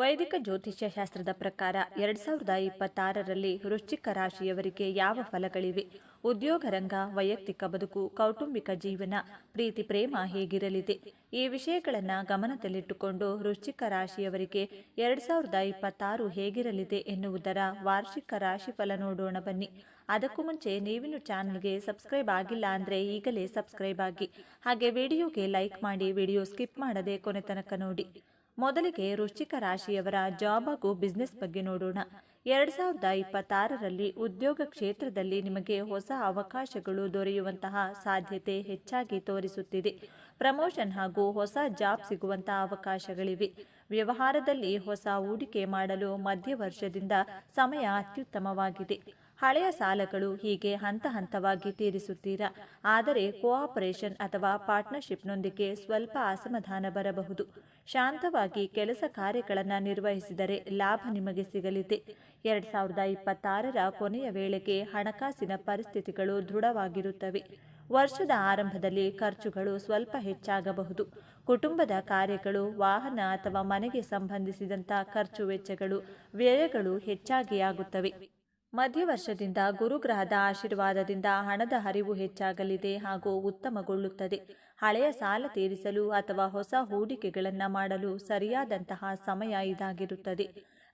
ವೈದಿಕ ಜ್ಯೋತಿಷ್ಯ ಶಾಸ್ತ್ರದ ಪ್ರಕಾರ ಎರಡ್ ಸಾವಿರದ ಇಪ್ಪತ್ತಾರರಲ್ಲಿ ವೃಶ್ಚಿಕ ರಾಶಿಯವರಿಗೆ ಯಾವ ಫಲಗಳಿವೆ? ಉದ್ಯೋಗ ರಂಗ, ವೈಯಕ್ತಿಕ ಬದುಕು, ಕೌಟುಂಬಿಕ ಜೀವನ, ಪ್ರೀತಿ, ಪ್ರೇಮ ಹೇಗಿರಲಿದೆ? ಈ ವಿಷಯಗಳನ್ನು ಗಮನದಲ್ಲಿಟ್ಟುಕೊಂಡು ವೃಶ್ಚಿಕ ರಾಶಿಯವರಿಗೆ ಎರಡ್ ಸಾವಿರದ ಇಪ್ಪತ್ತಾರು ಹೇಗಿರಲಿದೆ ಎನ್ನುವುದರ ವಾರ್ಷಿಕ ರಾಶಿ ಫಲ ನೋಡೋಣ ಬನ್ನಿ. ಅದಕ್ಕೂ ಮುಂಚೆ ನೀವಿನ್ನು ಚಾನಲ್ಗೆ ಸಬ್ಸ್ಕ್ರೈಬ್ ಆಗಿಲ್ಲ ಅಂದರೆ ಈಗಲೇ ಸಬ್ಸ್ಕ್ರೈಬ್ ಆಗಿ. ಹಾಗೆ ವಿಡಿಯೋಗೆ ಲೈಕ್ ಮಾಡಿ ವಿಡಿಯೋ ಸ್ಕಿಪ್ ಮಾಡದೆ ಕೊನೆ ತನಕ ನೋಡಿ. ಮೊದಲಿಗೆ ರುಚಿಕ ರಾಶಿಯವರ ಜಾಬ್ ಹಾಗೂ ಬಿಸ್ನೆಸ್ ಬಗ್ಗೆ ನೋಡೋಣ. ಎರಡ್ ಸಾವಿರದ ಇಪ್ಪತ್ತಾರರಲ್ಲಿ ಉದ್ಯೋಗ ಕ್ಷೇತ್ರದಲ್ಲಿ ನಿಮಗೆ ಹೊಸ ಅವಕಾಶಗಳು ದೊರೆಯುವಂತಹ ಸಾಧ್ಯತೆ ಹೆಚ್ಚಾಗಿ ತೋರಿಸುತ್ತಿದೆ. ಪ್ರಮೋಷನ್ ಹಾಗೂ ಹೊಸ ಜಾಬ್ ಸಿಗುವಂತಹ ಅವಕಾಶಗಳಿವೆ. ವ್ಯವಹಾರದಲ್ಲಿ ಹೊಸ ಹೂಡಿಕೆ ಮಾಡಲು ಮಧ್ಯ ವರ್ಷದಿಂದ ಸಮಯ ಅತ್ಯುತ್ತಮವಾಗಿದೆ. ಹಳೆಯ ಸಾಲಗಳು ಹೀಗೆ ಹಂತ ಹಂತವಾಗಿ ತೀರಿಸುತ್ತೀರಾ? ಆದರೆ ಕೋಆಪರೇಷನ್ ಅಥವಾ ಪಾರ್ಟ್ನರ್ಶಿಪ್ನೊಂದಿಗೆ ಸ್ವಲ್ಪ ಅಸಮಾಧಾನ ಬರಬಹುದು. ಶಾಂತವಾಗಿ ಕೆಲಸ ಕಾರ್ಯಗಳನ್ನು ನಿರ್ವಹಿಸಿದರೆ ಲಾಭ ನಿಮಗೆ ಸಿಗಲಿದೆ. ಎರಡ್ ಸಾವಿರದ ಇಪ್ಪತ್ತಾರರ ಕೊನೆಯ ವೇಳೆಗೆ ಹಣಕಾಸಿನ ಪರಿಸ್ಥಿತಿಗಳು ದೃಢವಾಗಿರುತ್ತವೆ. ವರ್ಷದ ಆರಂಭದಲ್ಲಿ ಖರ್ಚುಗಳು ಸ್ವಲ್ಪ ಹೆಚ್ಚಾಗಬಹುದು. ಕುಟುಂಬದ ಕಾರ್ಯಗಳು, ವಾಹನ ಅಥವಾ ಮನೆಗೆ ಸಂಬಂಧಿಸಿದಂಥ ಖರ್ಚು ವೆಚ್ಚಗಳು, ವ್ಯಯಗಳು ಹೆಚ್ಚಾಗಿ ಆಗುತ್ತವೆ. ಮಧ್ಯವರ್ಷದಿಂದ ಗುರುಗ್ರಹದ ಆಶೀರ್ವಾದದಿಂದ ಹಣದ ಹರಿವು ಹೆಚ್ಚಾಗಲಿದೆ ಹಾಗೂ ಉತ್ತಮಗೊಳ್ಳುತ್ತದೆ. ಹಳೆಯ ಸಾಲ ತೀರಿಸಲು ಅಥವಾ ಹೊಸ ಹೂಡಿಕೆಗಳನ್ನು ಮಾಡಲು ಸರಿಯಾದಂತಹ ಸಮಯ ಇದಾಗಿರುತ್ತದೆ.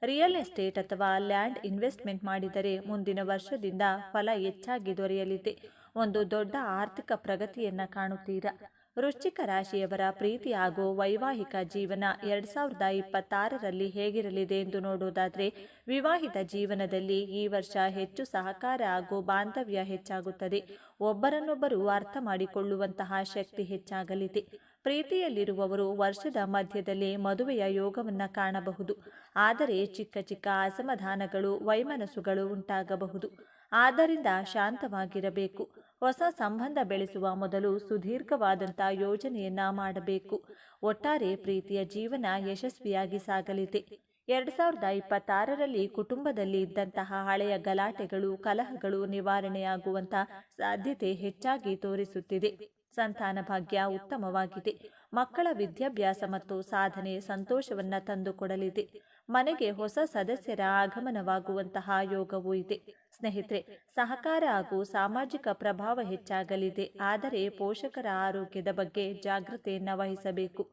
ರಿಯಲ್ ಎಸ್ಟೇಟ್ ಅಥವಾ ಲ್ಯಾಂಡ್ ಇನ್ವೆಸ್ಟ್ಮೆಂಟ್ ಮಾಡಿದರೆ ಮುಂದಿನ ವರ್ಷದಿಂದ ಫಲ ಹೆಚ್ಚಾಗಿ ದೊರೆಯಲಿದೆ. ಒಂದು ದೊಡ್ಡ ಆರ್ಥಿಕ ಪ್ರಗತಿಯನ್ನು ಕಾಣುತ್ತೀರಾ? ವೃಶ್ಚಿಕ ರಾಶಿಯವರ ಪ್ರೀತಿ ಹಾಗೂ ವೈವಾಹಿಕ ಜೀವನ ಎರಡ್ ಸಾವಿರದ ಇಪ್ಪತ್ತಾರರಲ್ಲಿ ಹೇಗಿರಲಿದೆ ಎಂದು ನೋಡುವುದಾದರೆ, ವಿವಾಹಿತ ಜೀವನದಲ್ಲಿ ಈ ವರ್ಷ ಹೆಚ್ಚು ಸಹಕಾರ ಹಾಗೂ ಬಾಂಧವ್ಯ ಹೆಚ್ಚಾಗುತ್ತದೆ. ಒಬ್ಬರನ್ನೊಬ್ಬರು ಅರ್ಥ ಮಾಡಿಕೊಳ್ಳುವಂತಹ ಶಕ್ತಿ ಹೆಚ್ಚಾಗಲಿದೆ. ಪ್ರೀತಿಯಲ್ಲಿರುವವರು ವರ್ಷದ ಮಧ್ಯದಲ್ಲಿ ಮದುವೆಯ ಯೋಗವನ್ನು ಕಾಣಬಹುದು. ಆದರೆ ಚಿಕ್ಕ ಚಿಕ್ಕ ಅಸಮಾಧಾನಗಳು, ವೈಮನಸ್ಸುಗಳು ಉಂಟಾಗಬಹುದು. ಆದ್ದರಿಂದ ಶಾಂತವಾಗಿರಬೇಕು. ಹೊಸ ಸಂಬಂಧ ಬೆಳೆಸುವ ಮೊದಲು ಸುದೀರ್ಘವಾದಂಥ ಯೋಜನೆಯನ್ನ ಮಾಡಬೇಕು. ಒಟ್ಟಾರೆ ಪ್ರೀತಿಯ ಜೀವನ ಯಶಸ್ವಿಯಾಗಿ ಸಾಗಲಿದೆ. ಎರಡ್ ಸಾವಿರದ ಇಪ್ಪತ್ತಾರರಲ್ಲಿ ಕುಟುಂಬದಲ್ಲಿ ಇದ್ದಂತಹ ಹಳೆಯ ಗಲಾಟೆಗಳು, ಕಲಹಗಳು ನಿವಾರಣೆಯಾಗುವಂತ ಸಾಧ್ಯತೆ ಹೆಚ್ಚಾಗಿ ತೋರಿಸುತ್ತಿದೆ. ಸಂತಾನ ಭಾಗ್ಯ ಉತ್ತಮವಾಗಿದೆ. ಮಕ್ಕಳ ವಿದ್ಯಾಭ್ಯಾಸ ಮತ್ತು ಸಾಧನೆ ಸಂತೋಷವನ್ನ ತಂದುಕೊಡಲಿದೆ. ಮನೆಗೆ ಹೊಸ ಸದಸ್ಯರ ಆಗಮನವಾಗುವಂತಹ ಯೋಗವೂ ಇದೆ. ಸ್ನೇಹಿತರೆ, ಸಹಕಾರ ಹಾಗೂ ಸಾಮಾಜಿಕ ಪ್ರಭಾವ ಹೆಚ್ಚಾಗಲಿದೆ. ಆದರೆ ಪೋಷಕರ ಆರೋಗ್ಯದ ಬಗ್ಗೆ ಜಾಗೃತೆಯನ್ನು ವಹಿಸಬೇಕು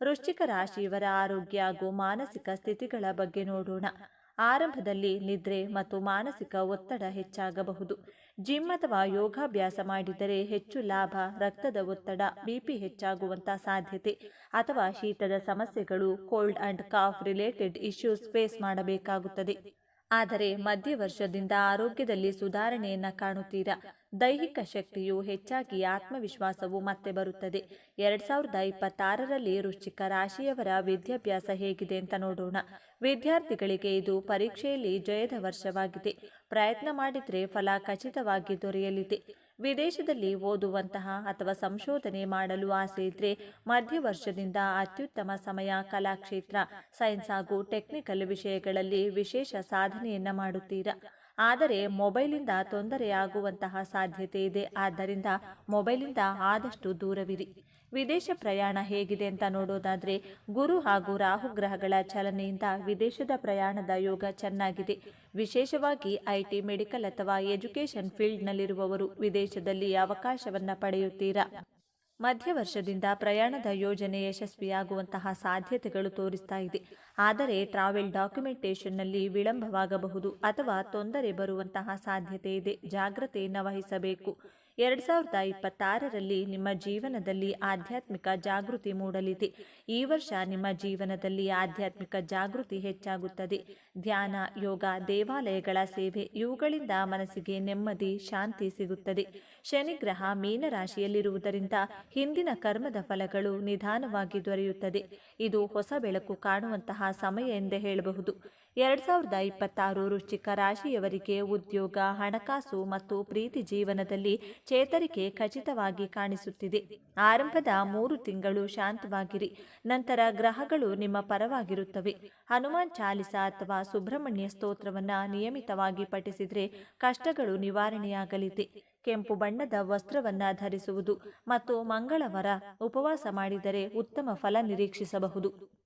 ವೃಶ್ಚಿಕ ರಾಶಿಯವರ ಆರೋಗ್ಯ ಹಾಗೂ ಮಾನಸಿಕ ಸ್ಥಿತಿಗಳ ಬಗ್ಗೆ ನೋಡೋಣ. ಆರಂಭದಲ್ಲಿ ನಿದ್ರೆ ಮತ್ತು ಮಾನಸಿಕ ಒತ್ತಡ ಹೆಚ್ಚಾಗಬಹುದು. ಜಿಮ್ ಅಥವಾ ಯೋಗಾಭ್ಯಾಸ ಮಾಡಿದರೆ ಹೆಚ್ಚು ಲಾಭ, ರಕ್ತದ ಒತ್ತಡ ಬಿಪಿ ಹೆಚ್ಚಾಗುವಂತ ಸಾಧ್ಯತೆ ಅಥವಾ ಶೀತದ ಸಮಸ್ಯೆಗಳು, cold and cough related issues face ಮಾಡಬೇಕಾಗುತ್ತದೆ. ಆದರೆ ಮಧ್ಯ ವರ್ಷದಿಂದ ಆರೋಗ್ಯದಲ್ಲಿ ಸುಧಾರಣೆಯನ್ನ ಕಾಣುತ್ತೀರಾ? ದೈಹಿಕ ಶಕ್ತಿಯು ಹೆಚ್ಚಾಗಿ ಆತ್ಮವಿಶ್ವಾಸವು ಮತ್ತೆ ಬರುತ್ತದೆ. ಎರಡ್ ಸಾವಿರದ ಇಪ್ಪತ್ತಾರರಲ್ಲಿ ವೃಶ್ಚಿಕ ರಾಶಿಯವರ ವಿದ್ಯಾಭ್ಯಾಸ ಹೇಗಿದೆ ಅಂತ ನೋಡೋಣ. ವಿದ್ಯಾರ್ಥಿಗಳಿಗೆ ಇದು ಪರೀಕ್ಷೆಯಲ್ಲಿ ಜಯದ ವರ್ಷವಾಗಿದೆ. ಪ್ರಯತ್ನ ಮಾಡಿದರೆ ಫಲ ಖಚಿತವಾಗಿ ದೊರೆಯಲಿದೆ. ವಿದೇಶದಲ್ಲಿ ಓದುವಂತಹ ಅಥವಾ ಸಂಶೋಧನೆ ಮಾಡಲು ಆಸೆ ಇದ್ರೆ ಮಧ್ಯ ವರ್ಷದಿಂದ ಅತ್ಯುತ್ತಮ ಸಮಯ ಕಲಾಕ್ಷೇತ್ರ, ಸೈನ್ಸ್ ಹಾಗೂ ಟೆಕ್ನಿಕಲ್ ವಿಷಯಗಳಲ್ಲಿ ವಿಶೇಷ ಸಾಧನೆಯನ್ನ ಮಾಡುತ್ತೀರಾ? ಆದರೆ ಮೊಬೈಲಿಂದ ತೊಂದರೆಯಾಗುವಂತಹ ಸಾಧ್ಯತೆ ಇದೆ. ಆದ್ದರಿಂದ ಮೊಬೈಲಿಂದ ಆದಷ್ಟು ದೂರವಿರಿ. ವಿದೇಶ ಪ್ರಯಾಣ ಹೇಗಿದೆ ಅಂತ ನೋಡೋದಾದ್ರೆ, ಗುರು ಹಾಗೂ ರಾಹು ಗ್ರಹಗಳ ಚಲನೆಯಿಂದ ವಿದೇಶದ ಪ್ರಯಾಣದ ಯೋಗ ಚೆನ್ನಾಗಿದೆ. ವಿಶೇಷವಾಗಿ ಐಟಿ, ಮೆಡಿಕಲ್ ಅಥವಾ ಎಜುಕೇಷನ್ ಫೀಲ್ಡ್ನಲ್ಲಿರುವವರು ವಿದೇಶದಲ್ಲಿ ಅವಕಾಶವನ್ನ ಪಡೆಯುತ್ತೀರಾ? ಮಧ್ಯ ವರ್ಷದಿಂದ ಪ್ರಯಾಣದ ಯೋಜನೆ ಯಶಸ್ವಿಯಾಗುವಂತಹ ಸಾಧ್ಯತೆಗಳು ತೋರಿಸ್ತಾ ಇದೆ. ಆದರೆ ಟ್ರಾವೆಲ್ ಡಾಕ್ಯುಮೆಂಟೇಷನ್ನಲ್ಲಿ ವಿಳಂಬವಾಗಬಹುದು ಅಥವಾ ತೊಂದರೆ ಬರುವಂತಹ ಸಾಧ್ಯತೆ ಇದೆ. ಜಾಗ್ರತೆಯನ್ನು ವಹಿಸಬೇಕು ಎರಡು ಸಾವಿರದ ಇಪ್ಪತ್ತಾರರಲ್ಲಿ ನಿಮ್ಮ ಜೀವನದಲ್ಲಿ ಆಧ್ಯಾತ್ಮಿಕ ಜಾಗೃತಿ ಮೂಡಲಿದೆ. ಈ ವರ್ಷ ನಿಮ್ಮ ಜೀವನದಲ್ಲಿ ಆಧ್ಯಾತ್ಮಿಕ ಜಾಗೃತಿ ಹೆಚ್ಚಾಗುತ್ತದೆ. ಧ್ಯಾನ, ಯೋಗ, ದೇವಾಲಯಗಳ ಸೇವೆ ಇವುಗಳಿಂದ ಮನಸ್ಸಿಗೆ ನೆಮ್ಮದಿ, ಶಾಂತಿ ಸಿಗುತ್ತದೆ. ಶನಿಗ್ರಹ ಮೀನರಾಶಿಯಲ್ಲಿರುವುದರಿಂದ ಹಿಂದಿನ ಕರ್ಮದ ಫಲಗಳು ನಿಧಾನವಾಗಿ ದೊರೆಯುತ್ತದೆ. ಇದು ಹೊಸ ಬೆಳಕು ಕಾಣುವಂತಹ ಸಮಯ ಎಂದೇ ಹೇಳಬಹುದು. ಎರಡ್ ಸಾವಿರದ ಇಪ್ಪತ್ತಾರು ವೃಶ್ಚಿಕ ರಾಶಿಯವರಿಗೆ ಉದ್ಯೋಗ, ಹಣಕಾಸು ಮತ್ತು ಪ್ರೀತಿ ಜೀವನದಲ್ಲಿ ಚೇತರಿಕೆ ಖಚಿತವಾಗಿ ಕಾಣಿಸುತ್ತಿದೆ. ಆರಂಭದ ಮೂರು ತಿಂಗಳು ಶಾಂತವಾಗಿರಿ, ನಂತರ ಗ್ರಹಗಳು ನಿಮ್ಮ ಪರವಾಗಿರುತ್ತವೆ. ಹನುಮಾನ್ ಚಾಲಿಸ ಅಥವಾ ಸುಬ್ರಹ್ಮಣ್ಯ ಸ್ತೋತ್ರವನ್ನ ನಿಯಮಿತವಾಗಿ ಪಠಿಸಿದರೆ ಕಷ್ಟಗಳು ನಿವಾರಣೆಯಾಗಲಿದೆ. ಕೆಂಪು ಬಣ್ಣದ ವಸ್ತ್ರವನ್ನ ಧರಿಸುವುದು ಮತ್ತು ಮಂಗಳವಾರ ಉಪವಾಸ ಮಾಡಿದರೆ ಉತ್ತಮ ಫಲ ನಿರೀಕ್ಷಿಸಬಹುದು.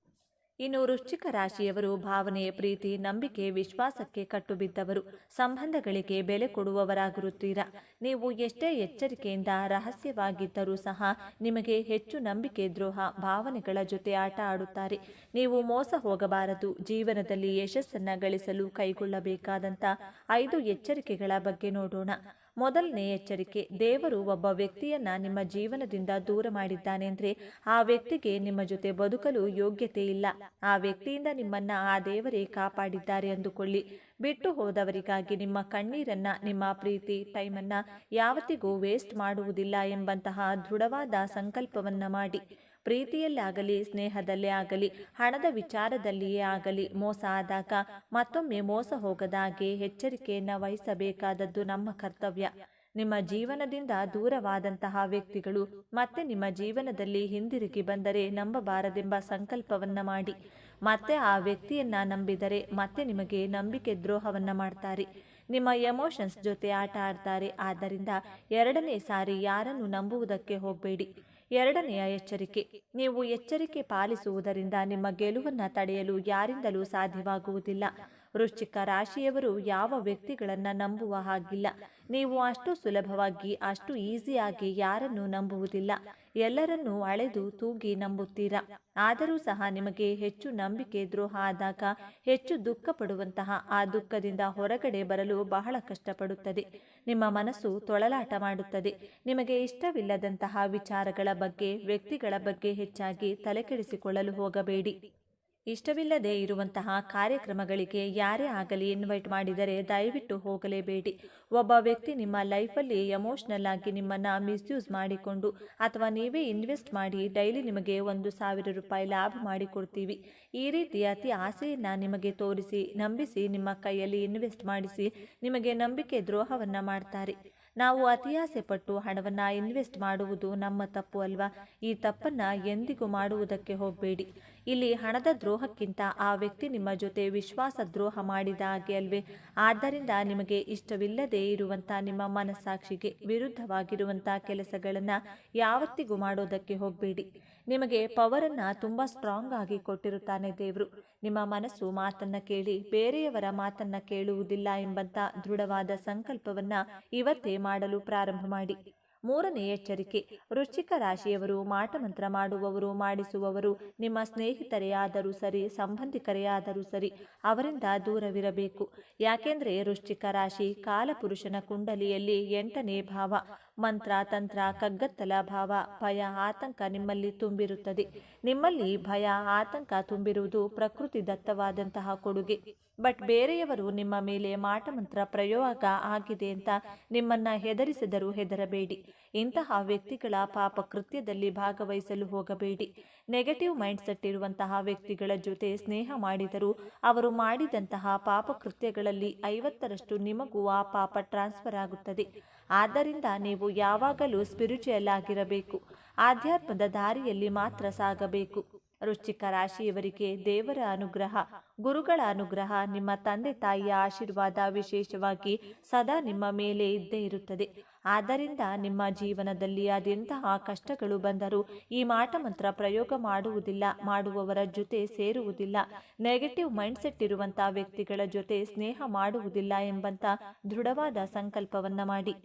ಇನ್ನು ವೃಶ್ಚಿಕ ರಾಶಿಯವರು ಭಾವನೆ ಪ್ರೀತಿ, ನಂಬಿಕೆ, ವಿಶ್ವಾಸಕ್ಕೆ ಕಟ್ಟುಬಿದ್ದವರು, ಸಂಬಂಧಗಳಿಗೆ ಬೆಲೆ ಕೊಡುವವರಾಗಿರುತ್ತೀರಾ? ನೀವು ಎಷ್ಟೇ ಎಚ್ಚರಿಕೆಯಿಂದ ರಹಸ್ಯವಾಗಿದ್ದರೂ ಸಹ ನಿಮಗೆ ಹೆಚ್ಚು ನಂಬಿಕೆ, ದ್ರೋಹ, ಭಾವನೆಗಳ ಜೊತೆ ಆಟ ಆಡುತ್ತಾರೆ. ನೀವು ಮೋಸ ಹೋಗಬಾರದು, ಜೀವನದಲ್ಲಿ ಯಶಸ್ಸನ್ನ ಗಳಿಸಲು ಕೈಗೊಳ್ಳಬೇಕಾದಂಥ ಐದು ಎಚ್ಚರಿಕೆಗಳ ಬಗ್ಗೆ ನೋಡೋಣ. ಮೊದಲನೇ ಎಚ್ಚರಿಕೆ, ದೇವರು ಒಬ್ಬ ವ್ಯಕ್ತಿಯನ್ನ ನಿಮ್ಮ ಜೀವನದಿಂದ ದೂರ ಮಾಡಿದ್ದಾನೆ ಅಂದ್ರೆ ಆ ವ್ಯಕ್ತಿಗೆ ನಿಮ್ಮ ಜೊತೆ ಬದುಕಲು ಯೋಗ್ಯತೆ ಇಲ್ಲ. ಆ ವ್ಯಕ್ತಿಯಿಂದ ನಿಮ್ಮನ್ನ ಆ ದೇವರೇ ಕಾಪಾಡಿದ್ದಾರೆ ಅಂದುಕೊಳ್ಳಿ. ಬಿಟ್ಟು ಹೋದವರಿಗಾಗಿ ನಿಮ್ಮ ಕಣ್ಣೀರನ್ನ, ನಿಮ್ಮ ಪ್ರೀತಿ ಟೈಮನ್ನ ಯಾವತ್ತಿಗೂ ವೇಸ್ಟ್ ಮಾಡುವುದಿಲ್ಲ ಎಂಬಂತಹ ದೃಢವಾದ ಸಂಕಲ್ಪವನ್ನ ಮಾಡಿ. ಪ್ರೀತಿಯಲ್ಲೇ ಆಗಲಿ ಸ್ನೇಹದಲ್ಲೇ ಆಗಲಿ, ಹಣದ ವಿಚಾರದಲ್ಲಿಯೇ ಆಗಲಿ ಮೋಸ ಆದಾಗ ಮತ್ತೊಮ್ಮೆ ಮೋಸ ಹೋಗದಾಗೆ ಎಚ್ಚರಿಕೆಯನ್ನು ವಹಿಸಬೇಕಾದದ್ದು ನಮ್ಮ ಕರ್ತವ್ಯ. ನಿಮ್ಮ ಜೀವನದಿಂದ ದೂರವಾದಂತಹ ವ್ಯಕ್ತಿಗಳು ಮತ್ತೆ ನಿಮ್ಮ ಜೀವನದಲ್ಲಿ ಹಿಂದಿರುಗಿ ಬಂದರೆ ನಂಬಬಾರದೆಂಬ ಸಂಕಲ್ಪವನ್ನ ಮಾಡಿ. ಮತ್ತೆ ಆ ವ್ಯಕ್ತಿಯನ್ನ ನಂಬಿದರೆ ಮತ್ತೆ ನಿಮಗೆ ನಂಬಿಕೆ ದ್ರೋಹವನ್ನ ಮಾಡ್ತಾರೆ. ನಿಮ್ಮ ಎಮೋಷನ್ಸ್ ಜೊತೆ ಆಟ ಆಡ್ತಾರೆ. ಆದ್ದರಿಂದ ಎರಡನೇ ಸಾರಿ ಯಾರನ್ನು ನಂಬುವುದಕ್ಕೆ ಹೋಗಬೇಡಿ. ಎರಡನೆಯ ಎಚ್ಚರಿಕೆ. ನೀವು ಎಚ್ಚರಿಕೆ ಪಾಲಿಸುವುದರಿಂದ ನಿಮ್ಮ ಗೆಲುವನ್ನು ತಡೆಯಲು ಯಾರಿಂದಲೂ ಸಾಧ್ಯವಾಗುವುದಿಲ್ಲ. ವೃಶ್ಚಿಕ ರಾಶಿಯವರು ಯಾವ ವ್ಯಕ್ತಿಗಳನ್ನು ನಂಬುವ ಹಾಗಿಲ್ಲ. ನೀವು ಅಷ್ಟು ಸುಲಭವಾಗಿ, ಅಷ್ಟು ಈಸಿಯಾಗಿ ಯಾರನ್ನು ನಂಬುವುದಿಲ್ಲ. ಎಲ್ಲರನ್ನೂ ಅಳೆದು ತೂಗಿ ನಂಬುತ್ತೀರಾ? ಆದರೂ ಸಹ ನಿಮಗೆ ಹೆಚ್ಚು ನಂಬಿಕೆ ದ್ರೋಹ ಆದಾಗ ಹೆಚ್ಚು ದುಃಖ ಪಡುವಂತಹ ಆ ದುಃಖದಿಂದ ಹೊರಗಡೆ ಬರಲು ಬಹಳ ಕಷ್ಟಪಡುತ್ತದೆ. ನಿಮ್ಮ ಮನಸ್ಸು ತೊಳಲಾಟ ಮಾಡುತ್ತದೆ. ನಿಮಗೆ ಇಷ್ಟವಿಲ್ಲದಂತಹ ವಿಚಾರಗಳ ಬಗ್ಗೆ, ವ್ಯಕ್ತಿಗಳ ಬಗ್ಗೆ ಹೆಚ್ಚಾಗಿ ತಲೆಕೆಡಿಸಿಕೊಳ್ಳಲು ಹೋಗಬೇಡಿ. ಇಷ್ಟವಿಲ್ಲದೆ ಇರುವಂತಹ ಕಾರ್ಯಕ್ರಮಗಳಿಗೆ ಯಾರೇ ಆಗಲಿ ಇನ್ವೈಟ್ ಮಾಡಿದರೆ ದಯವಿಟ್ಟು ಹೋಗಲೇಬೇಡಿ. ಒಬ್ಬ ವ್ಯಕ್ತಿ ನಿಮ್ಮ ಲೈಫಲ್ಲಿ ಎಮೋಷ್ನಲ್ ಆಗಿ ನಿಮ್ಮನ್ನು ಮಿಸ್ಯೂಸ್ ಮಾಡಿಕೊಂಡು ಅಥವಾ ನೀವೇ ಇನ್ವೆಸ್ಟ್ ಮಾಡಿ ಡೈಲಿ ನಿಮಗೆ ಒಂದು ಸಾವಿರ ರೂಪಾಯಿ ಲಾಭ ಮಾಡಿಕೊಡ್ತೀವಿ. ಈ ರೀತಿ ಅತಿ ಆಸೆಯನ್ನು ನಿಮಗೆ ತೋರಿಸಿ, ನಂಬಿಸಿ, ನಿಮ್ಮ ಕೈಯಲ್ಲಿ ಇನ್ವೆಸ್ಟ್ ಮಾಡಿಸಿ ನಿಮಗೆ ನಂಬಿಕೆ ದ್ರೋಹವನ್ನು ಮಾಡ್ತಾರೆ. ನಾವು ಅತಿಯಾಸೆ ಪಟ್ಟು ಹಣವನ್ನು ಇನ್ವೆಸ್ಟ್ ಮಾಡುವುದು ನಮ್ಮ ತಪ್ಪು ಅಲ್ವಾ? ಈ ತಪ್ಪನ್ನು ಎಂದಿಗೂ ಮಾಡುವುದಕ್ಕೆ ಹೋಗಬೇಡಿ. ಇಲ್ಲಿ ಹಣದ ದ್ರೋಹಕ್ಕಿಂತ ಆ ವ್ಯಕ್ತಿ ನಿಮ್ಮ ಜೊತೆ ವಿಶ್ವಾಸ ದ್ರೋಹ ಮಾಡಿದ ಹಾಗೆ ಅಲ್ವೇ? ಆದ್ದರಿಂದ ನಿಮಗೆ ಇಷ್ಟವಿಲ್ಲದೆ ಇರುವಂಥ ನಿಮ್ಮ ಮನಸ್ಸಾಕ್ಷಿಗೆ ವಿರುದ್ಧವಾಗಿರುವಂಥ ಕೆಲಸಗಳನ್ನು ಯಾವತ್ತಿಗೂ ಮಾಡೋದಕ್ಕೆ ಹೋಗಬೇಡಿ. ನಿಮಗೆ ಪವರನ್ನ ತುಂಬ ಸ್ಟ್ರಾಂಗ್ ಆಗಿ ಕೊಟ್ಟಿರುತ್ತಾನೆ ದೇವರು. ನಿಮ್ಮ ಮನಸ್ಸು ಮಾತನ್ನ ಕೇಳಿ, ಬೇರೆಯವರ ಮಾತನ್ನ ಕೇಳುವುದಿಲ್ಲ ಎಂಬಂತ ದೃಢವಾದ ಸಂಕಲ್ಪವನ್ನ ಇವತ್ತೇ ಮಾಡಲು ಪ್ರಾರಂಭ ಮಾಡಿ. ಮೂರನೇ ಎಚ್ಚರಿಕೆ, ವೃಶ್ಚಿಕ ರಾಶಿಯವರು ಮಾಟಮಂತ್ರ ಮಾಡುವವರು, ಮಾಡಿಸುವವರು, ನಿಮ್ಮ ಸ್ನೇಹಿತರೇ ಆದರೂ ಸರಿ ಸಂಬಂಧಿಕರೇ ಆದರೂ ಸರಿ, ಅವರಿಂದ ದೂರವಿರಬೇಕು. ಯಾಕೆಂದರೆ ವೃಶ್ಚಿಕ ರಾಶಿ ಕಾಲಪುರುಷನ ಕುಂಡಲಿಯಲ್ಲಿ ಎಂಟನೇ ಭಾವ. ಮಂತ್ರ, ತಂತ್ರ, ಕಗ್ಗತ್ತಲ, ಭಾವ, ಭಯ, ಆತಂಕ ನಿಮ್ಮಲ್ಲಿ ತುಂಬಿರುತ್ತದೆ. ನಿಮ್ಮಲ್ಲಿ ಭಯ, ಆತಂಕ ತುಂಬಿರುವುದು ಪ್ರಕೃತಿ ದತ್ತವಾದಂತಹ ಕೊಡುಗೆ. ಬಟ್ ಬೇರೆಯವರು ನಿಮ್ಮ ಮೇಲೆ ಮಾಟಮಂತ್ರ ಪ್ರಯೋಗ ಆಗಿದೆ ಅಂತ ನಿಮ್ಮನ್ನ ಹೆದರಿಸಿದರೂ ಹೆದರಬೇಡಿ. ಇಂತಹ ವ್ಯಕ್ತಿಗಳ ಪಾಪ ಕೃತ್ಯದಲ್ಲಿ ಭಾಗವಹಿಸಲು ಹೋಗಬೇಡಿ. ನೆಗೆಟಿವ್ ಮೈಂಡ್ ಸೆಟ್ ಇರುವಂತಹ ವ್ಯಕ್ತಿಗಳ ಜೊತೆ ಸ್ನೇಹ ಮಾಡಿದರೂ ಅವರು ಮಾಡಿದಂತಹ ಪಾಪ ಕೃತ್ಯಗಳಲ್ಲಿ ಐವತ್ತರಷ್ಟು ನಿಮಗೂ ಆ ಪಾಪ ಟ್ರಾನ್ಸ್ಫರ್ ಆಗುತ್ತದೆ. ಆದ್ದರಿಂದ ನೀವು ಯಾವಾಗಲೂ ಸ್ಪಿರಿಚುಯಲ್ ಆಗಿರಬೇಕು. ಆಧ್ಯಾತ್ಮದ ದಾರಿಯಲ್ಲಿ ಮಾತ್ರ ಸಾಗಬೇಕು. ವೃಶ್ಚಿಕ ರಾಶಿಯವರಿಗೆ ದೇವರ ಅನುಗ್ರಹ, ಗುರುಗಳ ಅನುಗ್ರಹ, ನಿಮ್ಮ ತಂದೆ ತಾಯಿಯ ಆಶೀರ್ವಾದ ವಿಶೇಷವಾಗಿ ಸದಾ ನಿಮ್ಮ ಮೇಲೆ ಇದ್ದೇ ಇರುತ್ತದೆ. ಆದ್ದರಿಂದ ನಿಮ್ಮ ಜೀವನದಲ್ಲಿ ಅದೆಂತಹ ಕಷ್ಟಗಳು ಬಂದರೂ ಈ ಮಾಟಮಂತ್ರ ಪ್ರಯೋಗ ಮಾಡುವುದಿಲ್ಲ, ಮಾಡುವವರ ಜೊತೆ ಸೇರುವುದಿಲ್ಲ. ನೆಗೆಟಿವ್ ಮೈಂಡ್ಸೆಟ್ ಇರುವಂತಹ ವ್ಯಕ್ತಿಗಳ ಜೊತೆ ಸ್ನೇಹ ಮಾಡುವುದಿಲ್ಲ ಎಂಬಂತ ದೃಢವಾದ ಸಂಕಲ್ಪವನ್ನ ಮಾಡಿ.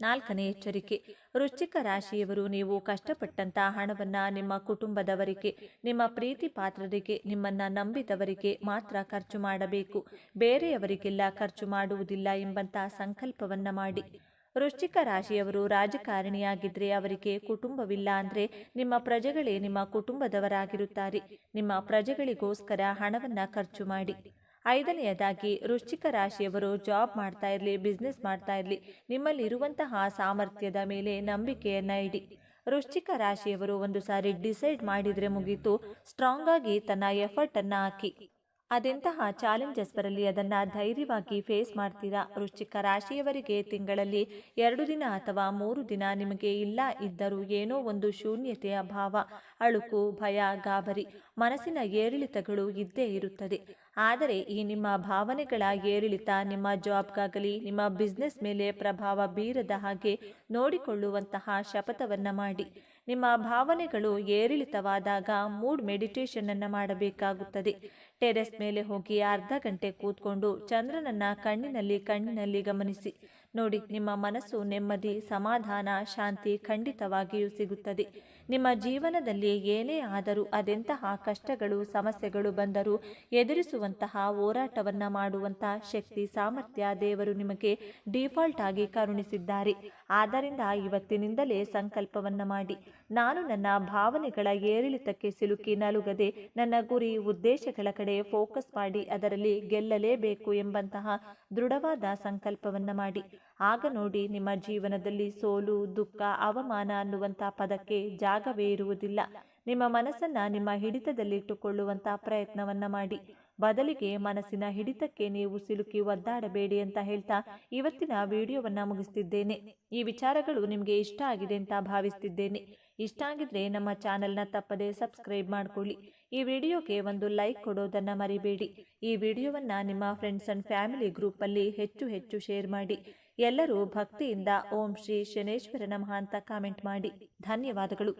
ನಾಲ್ಕನೇ ಎಚ್ಚರಿಕೆ. ವೃಶ್ಚಿಕ ರಾಶಿಯವರು, ನೀವು ಕಷ್ಟಪಟ್ಟಂತಹ ಹಣವನ್ನ ನಿಮ್ಮ ಕುಟುಂಬದವರಿಗೆ, ನಿಮ್ಮ ಪ್ರೀತಿ ಪಾತ್ರರಿಗೆ, ನಿಮ್ಮನ್ನ ನಂಬಿದವರಿಗೆ ಮಾತ್ರ ಖರ್ಚು ಮಾಡಬೇಕು. ಬೇರೆಯವರಿಗೆಲ್ಲ ಖರ್ಚು ಮಾಡುವುದಿಲ್ಲ ಎಂಬಂತಹ ಸಂಕಲ್ಪವನ್ನ ಮಾಡಿ. ವೃಶ್ಚಿಕ ರಾಶಿಯವರು ರಾಜಕಾರಣಿಯಾಗಿದ್ರೆ ಅವರಿಗೆ ಕುಟುಂಬವಿಲ್ಲ ಅಂದ್ರೆ ನಿಮ್ಮ ಪ್ರಜೆಗಳೇ ನಿಮ್ಮ ಕುಟುಂಬದವರಾಗಿರುತ್ತಾರೆ. ನಿಮ್ಮ ಪ್ರಜೆಗಳಿಗೋಸ್ಕರ ಹಣವನ್ನ ಖರ್ಚು ಮಾಡಿ. ಐದನೆಯದಾಗಿ, ವೃಶ್ಚಿಕ ರಾಶಿಯವರು ಜಾಬ್ ಮಾಡ್ತಾ ಇರಲಿ, ಬಿಸ್ನೆಸ್ ಮಾಡ್ತಾ ಇರಲಿ, ನಿಮ್ಮಲ್ಲಿರುವಂತಹ ಸಾಮರ್ಥ್ಯದ ಮೇಲೆ ನಂಬಿಕೆಯನ್ನು ಇಡಿ. ವೃಶ್ಚಿಕ ರಾಶಿಯವರು ಒಂದು ಸಾರಿ ಡಿಸೈಡ್ ಮಾಡಿದರೆ ಮುಗೀತು ಸ್ಟ್ರಾಂಗ್ ಆಗಿ ತನ್ನ ಎಫರ್ಟನ್ನು ಹಾಕಿ. ಅದೆಂತಹ ಚಾಲೆಂಜಸ್ ಬರಲಿ ಅದನ್ನ ಧೈರ್ಯವಾಗಿ ಫೇಸ್ ಮಾಡ್ತೀರಾ? ವೃಶ್ಚಿಕ ರಾಶಿಯವರಿಗೆ ತಿಂಗಳಲ್ಲಿ ಎರಡು ದಿನ ಅಥವಾ ಮೂರು ದಿನ ನಿಮಗೆ ಇಲ್ಲ ಇದ್ದರೂ ಏನೋ ಒಂದು ಶೂನ್ಯತೆಯ ಭಾವ, ಅಳುಕು, ಭಯ, ಗಾಬರಿ, ಮನಸ್ಸಿನ ಏರಿಳಿತಗಳು ಇದ್ದೇ ಇರುತ್ತದೆ. ಆದರೆ ಈ ನಿಮ್ಮ ಭಾವನೆಗಳ ಏರಿಳಿತ, ನಿಮ್ಮ ಜಾಬ್ಗಾಗಲಿ, ನಿಮ್ಮ ಬಿಸ್ನೆಸ್ ಮೇಲೆ ಪ್ರಭಾವ ಬೀರದ ಹಾಗೆ ನೋಡಿಕೊಳ್ಳುವಂತಹ ಶಪಥವನ್ನು ಮಾಡಿ. ನಿಮ್ಮ ಭಾವನೆಗಳು ಏರಿಳಿತವಾದಾಗ ಮೂಡ್ ಮೆಡಿಟೇಷನನ್ನು ಮಾಡಬೇಕಾಗುತ್ತದೆ. ಟೆರೆಸ್ ಮೇಲೆ ಹೋಗಿ ಅರ್ಧ ಗಂಟೆ ಕೂತ್ಕೊಂಡು ಚಂದ್ರನನ್ನ ಕಣ್ಣಿನಲ್ಲಿ ಕಣ್ಣಿನಲ್ಲಿ ಗಮನಿಸಿ. ನೋಡಿ, ನಿಮ್ಮ ಮನಸ್ಸು ನೆಮ್ಮದಿ, ಸಮಾಧಾನ, ಶಾಂತಿ ಖಂಡಿತವಾಗಿಯೂ ಸಿಗುತ್ತದೆ. ನಿಮ್ಮ ಜೀವನದಲ್ಲಿ ಏನೇ ಆದರೂ ಅದೆಂತಹ ಕಷ್ಟಗಳು, ಸಮಸ್ಯೆಗಳು ಬಂದರೂ ಎದುರಿಸುವಂತಹ ಹೋರಾಟವನ್ನು ಮಾಡುವಂತಹ ಶಕ್ತಿ, ಸಾಮರ್ಥ್ಯ ದೇವರು ನಿಮಗೆ ಡಿಫಾಲ್ಟ್ ಆಗಿ ಕರುಣಿಸಿದ್ದಾರೆ. ಆದ್ದರಿಂದ ಇವತ್ತಿನಿಂದಲೇ ಸಂಕಲ್ಪವನ್ನು ಮಾಡಿ. ನಾನು ನನ್ನ ಭಾವನೆಗಳ ಏರಿಳಿತಕ್ಕೆ ಸಿಲುಕಿ ನಲುಗದೆ ನನ್ನ ಗುರಿ ಉದ್ದೇಶಗಳ ಕಡೆ ಫೋಕಸ್ ಮಾಡಿ ಅದರಲ್ಲಿ ಗೆಲ್ಲಲೇಬೇಕು ಎಂಬಂತಹ ದೃಢವಾದ ಸಂಕಲ್ಪವನ್ನು ಮಾಡಿ. ಆಗ ನೋಡಿ ನಿಮ್ಮ ಜೀವನದಲ್ಲಿ ಸೋಲು, ದುಃಖ, ಅವಮಾನ ಅನ್ನುವಂಥ ಪದಕ್ಕೆ ಜಾಗವೇ ಇರುವುದಿಲ್ಲ. ನಿಮ್ಮ ಮನಸ್ಸನ್ನ ನಿಮ್ಮ ಹಿಡಿತದಲ್ಲಿಟ್ಟುಕೊಳ್ಳುವಂಥ ಪ್ರಯತ್ನವನ್ನ ಮಾಡಿ. ಬದಲಿಗೆ ಮನಸ್ಸಿನ ಹಿಡಿತಕ್ಕೆ ನೀವು ಸಿಲುಕಿ ಒದ್ದಾಡಬೇಡಿ ಅಂತ ಹೇಳ್ತಾ ಇವತ್ತಿನ ವಿಡಿಯೋವನ್ನ ಮುಗಿಸ್ತಿದ್ದೇನೆ. ಈ ವಿಚಾರಗಳು ನಿಮಗೆ ಇಷ್ಟ ಆಗಿದೆ ಅಂತ ಭಾವಿಸ್ತಿದ್ದೇನೆ. ಇಷ್ಟ ಆಗಿದ್ರೆ ನಮ್ಮ ಚಾನೆಲ್ನ ತಪ್ಪದೆ ಸಬ್ಸ್ಕ್ರೈಬ್ ಮಾಡ್ಕೊಳ್ಳಿ. ಈ ವಿಡಿಯೋಗೆ ಒಂದು ಲೈಕ್ ಕೊಡೋದನ್ನು ಮರಿಬೇಡಿ. ಈ ವಿಡಿಯೋವನ್ನ ನಿಮ್ಮ ಫ್ರೆಂಡ್ಸ್ ಅಂಡ್ ಫ್ಯಾಮಿಲಿ ಗ್ರೂಪಲ್ಲಿ ಹೆಚ್ಚು ಹೆಚ್ಚು ಶೇರ್ ಮಾಡಿ. ಎಲ್ಲರೂ ಭಕ್ತಿಯಿಂದ ಓಂ ಶ್ರೀ ಶನೇಶ್ವರ ನಮಃ ಅಂತ ಕಾಮೆಂಟ್ ಮಾಡಿ. ಧನ್ಯವಾದಗಳು.